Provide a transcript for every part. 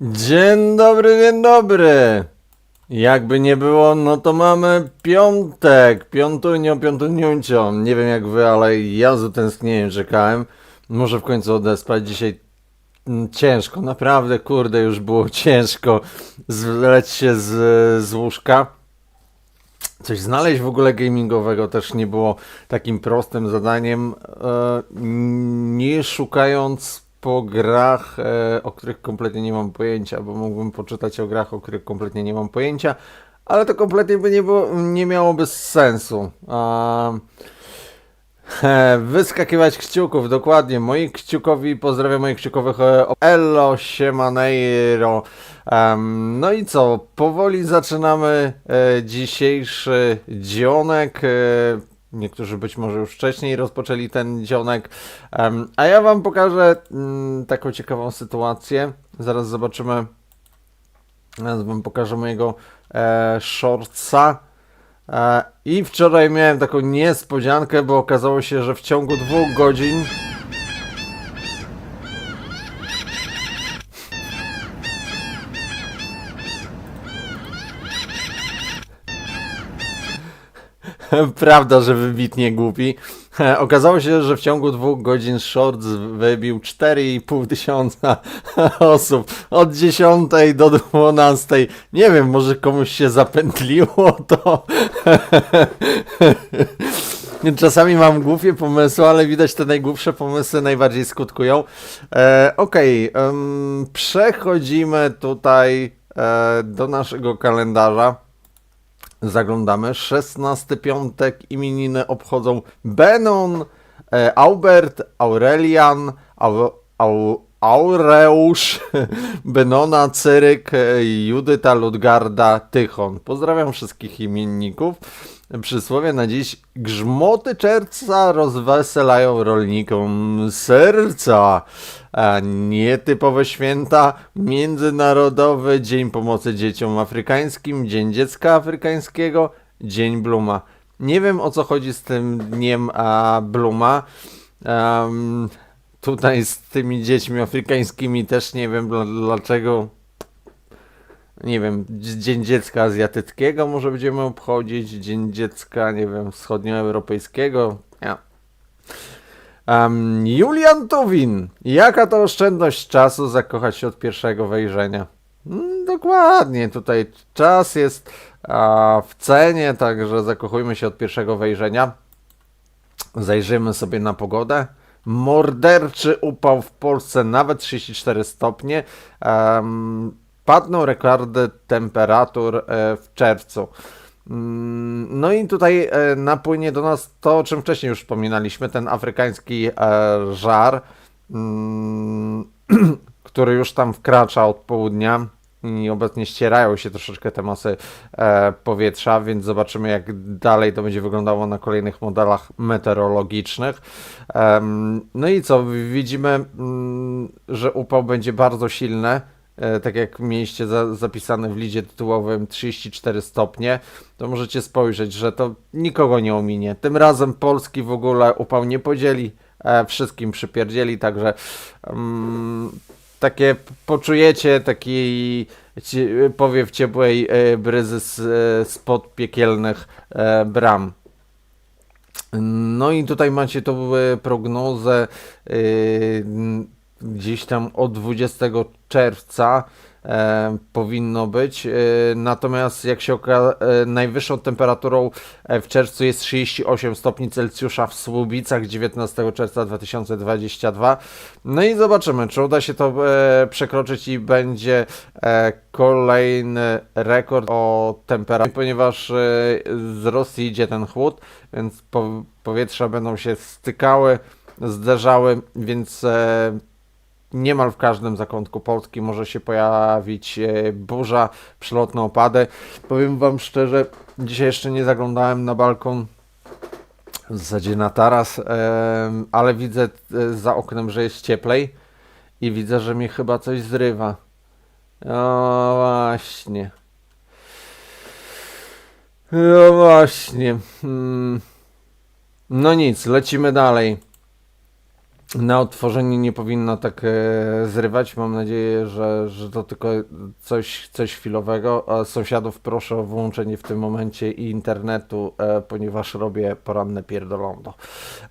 Dzień dobry, dzień dobry. Jakby nie było, no to mamy piątek. Piątunio, piątuniuncio. Nie wiem jak wy, ale ja z utęsknieniem czekałem. Muszę w końcu odespać. Dzisiaj mm, ciężko, naprawdę, kurde, już było ciężko zwleć się z, z łóżka. Coś znaleźć w ogóle gamingowego też nie było takim prostym zadaniem, e, nie szukając po grach, e, o których kompletnie nie mam pojęcia, bo mógłbym poczytać o grach, o których kompletnie nie mam pojęcia, ale to kompletnie by nie, było, nie miałoby sensu. He, Wyskakiwać kciuków, dokładnie. Moi kciukowi, pozdrawiam moich kciukowych e, Elo, Siemanejro. Em, no i co, powoli zaczynamy e, dzisiejszy dzionek. Niektórzy być może już wcześniej rozpoczęli ten dzionek. A ja wam pokażę mm, taką ciekawą sytuację. Zaraz zobaczymy. Zaraz wam pokażę mojego e, shortsa. E, I wczoraj miałem taką niespodziankę, bo okazało się, że w ciągu dwóch godzin. Prawda, że wybitnie głupi. Okazało się, że w ciągu dwóch godzin Shorts wybił 4,5 tysiąca osób. Od 10 do 12. Nie wiem, może komuś się zapętliło to. Czasami mam głupie pomysły, ale widać te najgłupsze pomysły najbardziej skutkują. E, Okej, em, przechodzimy tutaj e, do naszego kalendarza. Zaglądamy. 16 piątek imieniny obchodzą Benon, e, Aubert, Aurelian, Au, Au, Aureusz, Benona, Cyryk, Judyta, Ludgarda, Tychon. Pozdrawiam wszystkich imienników. Przysłowie na dziś. Grzmoty czerwca rozweselają rolnikom serca. A nietypowe święta, Międzynarodowy Dzień Pomocy Dzieciom Afrykańskim, Dzień Dziecka Afrykańskiego, Dzień Bluma. Nie wiem o co chodzi z tym dniem a Bluma. Em, tutaj z tymi dziećmi afrykańskimi też nie wiem dla, dlaczego. Nie wiem, dz- Dzień Dziecka Azjatyckiego może będziemy obchodzić, Dzień Dziecka, nie wiem, wschodnioeuropejskiego. Ja. Um, Julian Tuwin. Jaka to oszczędność czasu zakochać się od pierwszego wejrzenia? Mm, dokładnie, tutaj czas jest a, w cenie, także zakochujmy się od pierwszego wejrzenia. Zajrzymy sobie na pogodę. Morderczy upał w Polsce, nawet 34 stopnie. Um, padną rekordy temperatur e, w czerwcu. Mm, No i tutaj e, napłynie do nas to, o czym wcześniej już wspominaliśmy, ten afrykański e, żar, mm, który już tam wkracza od południa i obecnie ścierają się troszeczkę te masy e, powietrza, więc zobaczymy jak dalej to będzie wyglądało na kolejnych modelach meteorologicznych. Em, No i co, widzimy, mm, że upał będzie bardzo silny. E, tak jak mieliście za, zapisane w lidzie tytułowym 34 stopnie, to możecie spojrzeć, że to nikogo nie ominie. Tym razem Polski w ogóle upał nie podzieli, e, wszystkim przypierdzieli, także mm, takie poczujecie taki powiew ciepłej e, bryzy z, e, spod piekielnych e, bram. No i tutaj macie tą prognozę n- gdzieś tam od 20 czerwca e, powinno być. E, natomiast jak się okaże, najwyższą temperaturą e, w czerwcu jest 38 stopni Celsjusza w Słubicach 19 czerwca 2022. No i zobaczymy, czy uda się to e, przekroczyć i będzie e, kolejny rekord o temperaturze, ponieważ e, z Rosji idzie ten chłód, więc po, powietrza będą się stykały, zderzały, więc e, niemal w każdym zakątku Polski może się pojawić e, burza, przelotne opady. Powiem Wam szczerze, dzisiaj jeszcze nie zaglądałem na balkon, w zasadzie na taras, ale widzę e, za oknem, że jest cieplej i widzę, że mnie chyba coś zrywa. O właśnie. No właśnie. Hmm. No nic, lecimy dalej. Na odtworzenie nie powinno tak e, zrywać. Mam nadzieję, że, że to tylko coś, coś chwilowego. A sąsiadów proszę o wyłączenie w tym momencie i internetu, e, ponieważ robię poranne pierdolondo.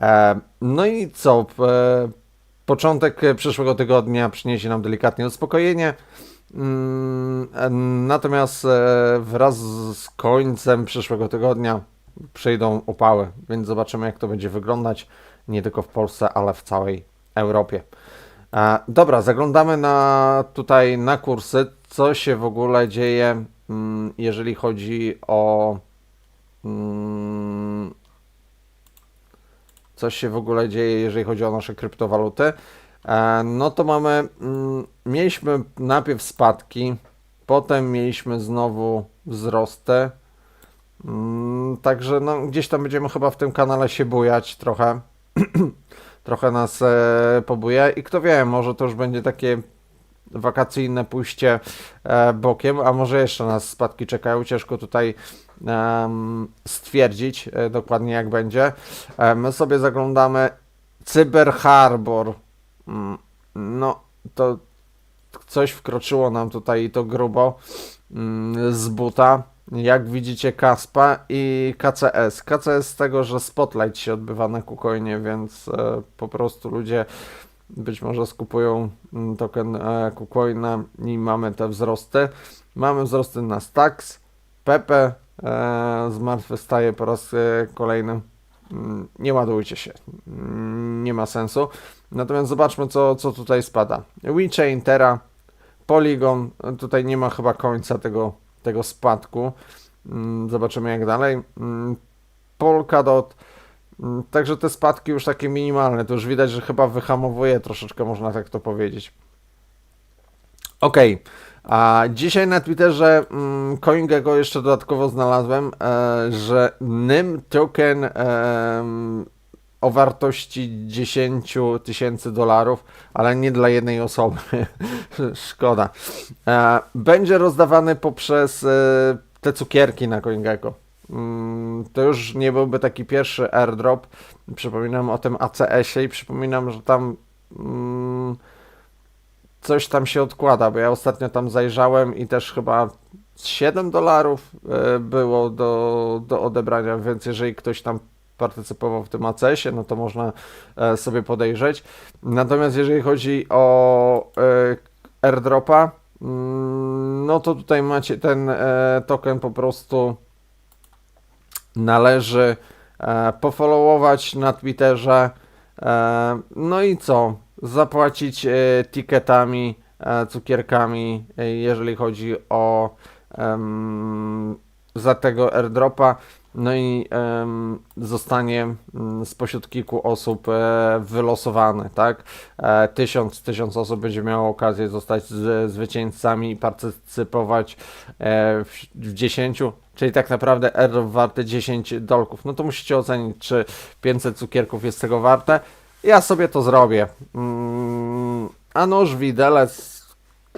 E, no i co? E, początek przyszłego tygodnia przyniesie nam delikatnie uspokojenie. Mm, e, Natomiast e, wraz z końcem przyszłego tygodnia przyjdą upały, więc zobaczymy, jak to będzie wyglądać nie tylko w Polsce, ale w całej Europie. E, dobra, zaglądamy na tutaj na kursy, co się w ogóle dzieje, mm, jeżeli chodzi o mm, co się w ogóle dzieje, jeżeli chodzi o nasze kryptowaluty. E, no to mamy, mm, mieliśmy najpierw spadki, potem mieliśmy znowu wzrosty. Także no, gdzieś tam będziemy chyba w tym kanale się bujać trochę. trochę nas e, pobuje i kto wie, może to już będzie takie wakacyjne pójście e, bokiem, a może jeszcze nas spadki czekają. Ciężko tutaj em, stwierdzić e, dokładnie jak będzie. E, my sobie zaglądamy Cyber Harbor. Mm, No, to coś wkroczyło nam tutaj i to grubo mm, z buta. Jak widzicie Kaspa i KCS. KCS z tego, że Spotlight się odbywa na Kucoinie, więc e, po prostu ludzie być może skupują mm, token e, Kucoina i mamy te wzrosty. Mamy wzrosty na Stacks, Pepe e, zmartwychwstaje po raz e, kolejny. Mm, Nie ładujcie się, Mm, nie ma sensu. Natomiast zobaczmy, co, co tutaj spada. WeChain, Terra, Polygon, tutaj nie ma chyba końca tego, tego spadku. Mm, Zobaczymy jak dalej. Mm, Polkadot, mm, także te spadki już takie minimalne, to już widać, że chyba wyhamowuje troszeczkę, można tak to powiedzieć. Okej, a dzisiaj na Twitterze CoinGecko jeszcze dodatkowo znalazłem, e, że NYM token o wartości 10 tysięcy dolarów, ale nie dla jednej osoby. Szkoda. E, będzie rozdawany poprzez e, te cukierki na CoinGecko. Mm, To już nie byłby taki pierwszy airdrop. Przypominam o tym ACS-ie i przypominam, że tam mm, coś tam się odkłada, bo ja ostatnio tam zajrzałem i też chyba z 7 dolarów e, było do, do odebrania, więc jeżeli ktoś tam partycypował w tym ACS-ie, no to można e, sobie podejrzeć. Natomiast jeżeli chodzi o e, airdropa, mm, no to tutaj macie ten e, token po prostu należy pofollowować na Twitterze. No i co? Zapłacić ticketami, cukierkami, jeżeli chodzi o za tego airdropa. No i zostanie mm, spośród kilku osób e, wylosowany, tak? E, tysiąc, tysiąc osób będzie miało okazję zostać z, zwycięzcami i partycypować e, w, w 10, czyli tak naprawdę airdrop warty 10 dolków. No to musicie ocenić, czy 500 cukierków jest tego warte. Ja sobie to zrobię. Mm, a nóż widelec,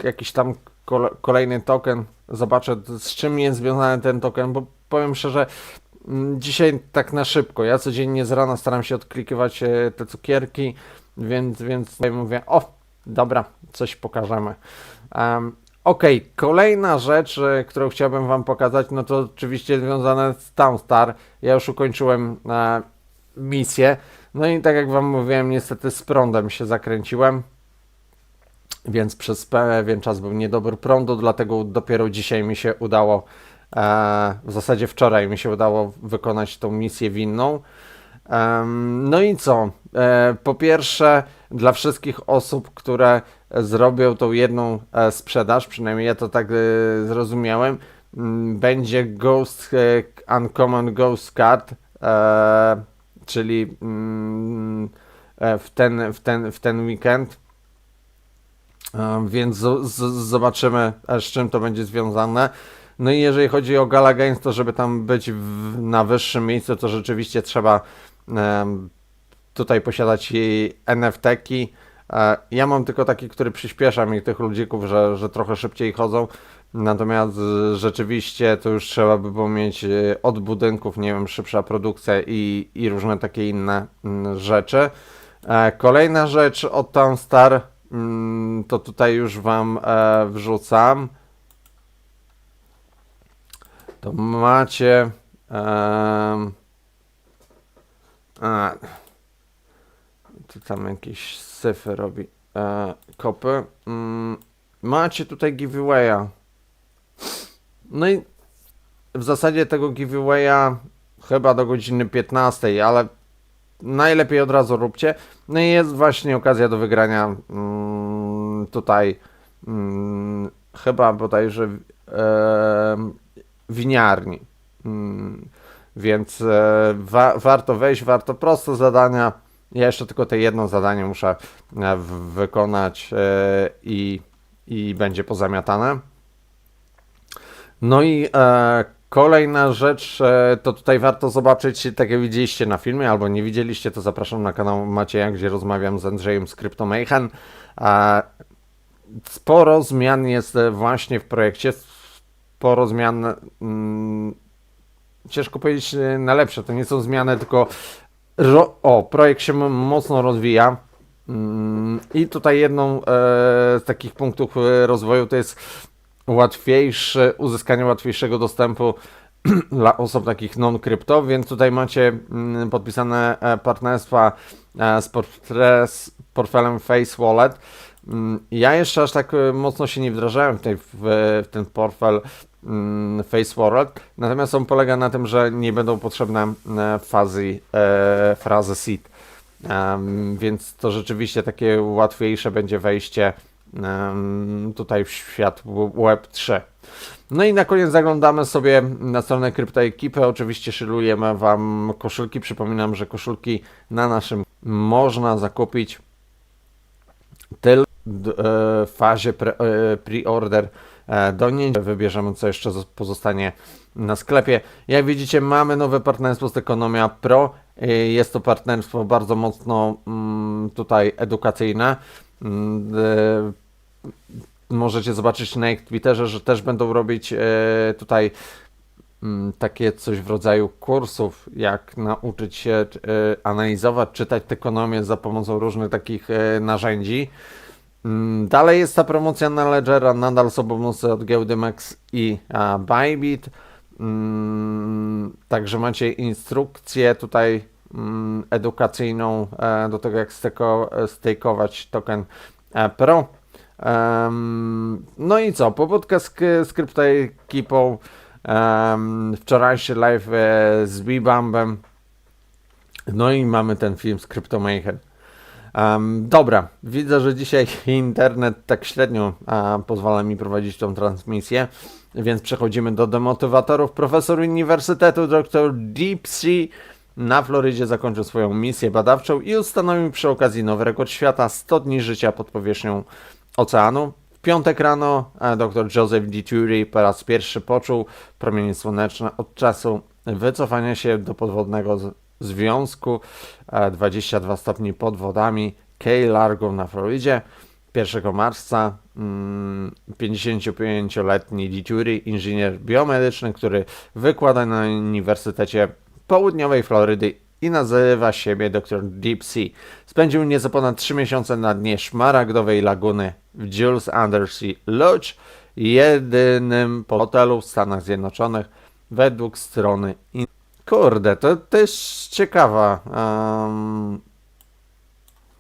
jakiś tam kole, kolejny token. Zobaczę z czym jest związany ten token, bo powiem szczerze, mm, dzisiaj tak na szybko. Ja codziennie z rana staram się odklikiwać e, te cukierki, więc, więc tutaj mówię, o, dobra, coś pokażemy. Um, Okej, kolejna rzecz, e, którą chciałbym Wam pokazać, no to oczywiście związane z Townstar. Ja już ukończyłem e, misję. No i tak jak Wam mówiłem, niestety z prądem się zakręciłem, więc przez pewien czas był niedobór prądu, dlatego dopiero dzisiaj mi się udało, e, w zasadzie wczoraj mi się udało wykonać tą misję winną. No i co? E, Po pierwsze, dla wszystkich osób, które zrobią tą jedną e, sprzedaż, przynajmniej ja to tak zrozumiałem, m, będzie Ghost Uncommon Ghost Card, czyli mm, w ten, w ten, w ten weekend. E, Więc zobaczymy, e, z czym to będzie związane. No i jeżeli chodzi o Gala Games, to żeby tam być w, na wyższym miejscu, to rzeczywiście trzeba em, tutaj posiadać NFT-ki. E, Ja mam tylko taki, który przyspiesza mi tych ludzików, że, że trochę szybciej chodzą. Natomiast e, rzeczywiście to już trzeba by było mieć e, od budynków, nie wiem, szybsza produkcja i, i różne takie inne mm, rzeczy. E, kolejna rzecz od Townstar, mm, to tutaj już Wam e, wrzucam. To macie. a, tu tam jakieś syfy robi. E, kopy. Mm, macie tutaj giveawaya. No i w zasadzie tego giveawaya chyba do godziny 15, ale najlepiej od razu róbcie. No i jest właśnie okazja do wygrania mm, tutaj mm, chyba bodajże e, winiarni. Mm, więc wa warto wejść, warto prosto zadania. Ja jeszcze tylko te jedno zadanie muszę e, wykonać e, i, i będzie pozamiatane. No i e, kolejna rzecz, e, to tutaj warto zobaczyć, tak jak widzieliście na filmie, albo nie widzieliście, to zapraszam na kanał Macieja, gdzie rozmawiam z Andrzejem z. E, sporo zmian jest e, właśnie w projekcie, sporo zmian, mm, ciężko powiedzieć e, na lepsze, to nie są zmiany, tylko o, projekt się mocno rozwija. Mm, I tutaj jedną z takich punktów rozwoju to jest łatwiejsze, uzyskanie łatwiejszego dostępu dla osób takich non-krypto, więc tutaj macie mm, podpisane e, partnerstwa e, z, portfelem Face Wallet. Mm, Ja jeszcze aż tak e, mocno się nie wdrażałem w, tej, w, w ten portfel mm, Face Wallet, natomiast on polega na tym, że nie będą potrzebne e, fazy, e, frazy seed. Em, więc to rzeczywiście takie łatwiejsze będzie wejście tutaj w świat w- Web 3. No i na koniec zaglądamy sobie na stronę CryptoEkipy. Oczywiście szylujemy Wam koszulki. Przypominam, że koszulki na naszym można zakupić tylko w fazie pre, e, pre-order e, do niej. Wybierzemy, co jeszcze zos- pozostanie na sklepie. Jak widzicie, mamy nowe partnerstwo z Ekonomia Pro. E, Jest to partnerstwo bardzo mocno mm, tutaj edukacyjne. Mm, e, Możecie zobaczyć na ich Twitterze, że też będą robić e, tutaj mm, takie coś w rodzaju kursów, jak nauczyć się e, analizować, czytać ekonomię za pomocą różnych takich narzędzi. Mm, Dalej jest ta promocja na Ledgera, nadal są bonusy od giełdy Max i Bybit. Także macie instrukcję tutaj edukacyjną e, do tego, jak steko, stakeować token e, Pro. No i co? Pobudka z, z kryptoekipą. Wczorajszy live e, z Bibambem. No i mamy ten film z CryptoMayhem. Um, dobra, widzę, że dzisiaj internet tak średnio a, pozwala mi prowadzić tą transmisję, więc przechodzimy do demotywatorów. Profesor Uniwersytetu dr Deep Sea na Florydzie zakończył swoją misję badawczą i ustanowił przy okazji nowy rekord świata 100 dni życia pod powierzchnią oceanu. W piątek rano e, dr Joseph Dituri po raz pierwszy poczuł promienie słoneczne od czasu wycofania się do podwodnego związku e, 22 stopni pod wodami Key Largo na Florydzie. 1 marca mm, 55-letni Dituri, inżynier biomedyczny, który wykłada na Uniwersytecie Południowej Florydy i nazywa siebie dr Deep Sea. Spędził nieco ponad 3 miesiące na dnie szmaragdowej laguny w Jules Undersea Lodge, jedynym hotelu w Stanach Zjednoczonych według strony. In- Kurde, to też ciekawa. Um...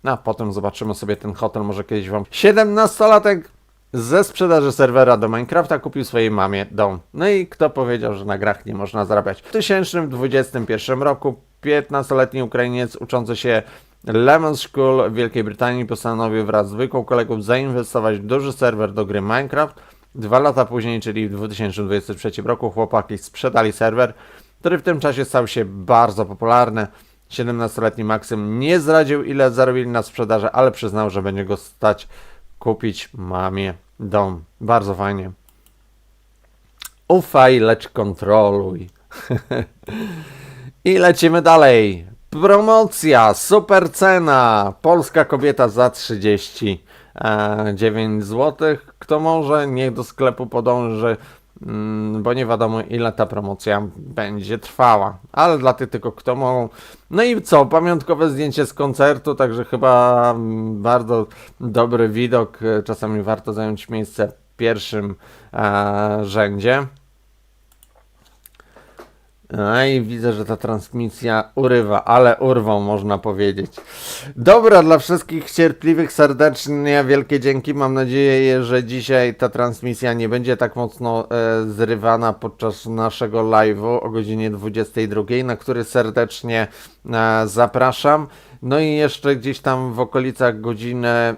A potem zobaczymy sobie ten hotel, może kiedyś wam. 17-latek ze sprzedaży serwera do Minecrafta kupił swojej mamie dom. No i kto powiedział, że na grach nie można zarabiać? W 2021 roku 15-letni Ukrainiec uczący się Lemon School w Wielkiej Brytanii postanowił wraz z dwójką kolegów zainwestować w duży serwer do gry Minecraft. Dwa lata później, czyli w 2023 roku, chłopaki sprzedali serwer, który w tym czasie stał się bardzo popularny. 17-letni Maksym nie zdradził, ile zarobili na sprzedaży, ale przyznał, że będzie go stać kupić mamie dom. Bardzo fajnie. Ufaj, lecz kontroluj. I lecimy dalej. Promocja, super cena. Polska kobieta za 39 zł. Kto może, niech do sklepu podąży. Mm, bo nie wiadomo ile ta promocja będzie trwała, ale dla tych tylko kto mogą. No i co, pamiątkowe zdjęcie z koncertu, także chyba mm, bardzo dobry widok, e, czasami warto zająć miejsce w pierwszym e, rzędzie. No i widzę, że ta transmisja urywa, ale urwą można powiedzieć. Dobra, dla wszystkich cierpliwych serdecznie wielkie dzięki. Mam nadzieję, że dzisiaj ta transmisja nie będzie tak mocno e, zrywana podczas naszego live'u o godzinie 22, na który serdecznie e, zapraszam. No i jeszcze gdzieś tam w okolicach godziny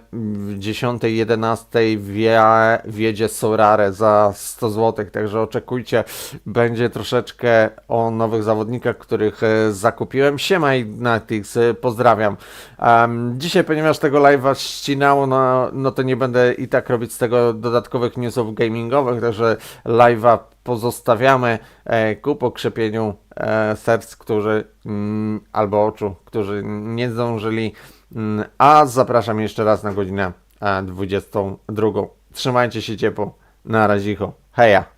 10-11 wie, wiedzie Sorare za 100 zł, także oczekujcie, będzie troszeczkę o nowych zawodnikach, których e, zakupiłem. Siema Ignatix, e, pozdrawiam. Em, dzisiaj, ponieważ tego live'a ścinało, no, no to nie będę i tak robić z tego dodatkowych newsów gamingowych, także live'a pozostawiamy e, ku pokrzepieniu e, serc, którzy mm, albo oczu, którzy nie zdążyli. Mm, a zapraszam jeszcze raz na godzinę e, 22. Trzymajcie się ciepło. Na razie. Heja.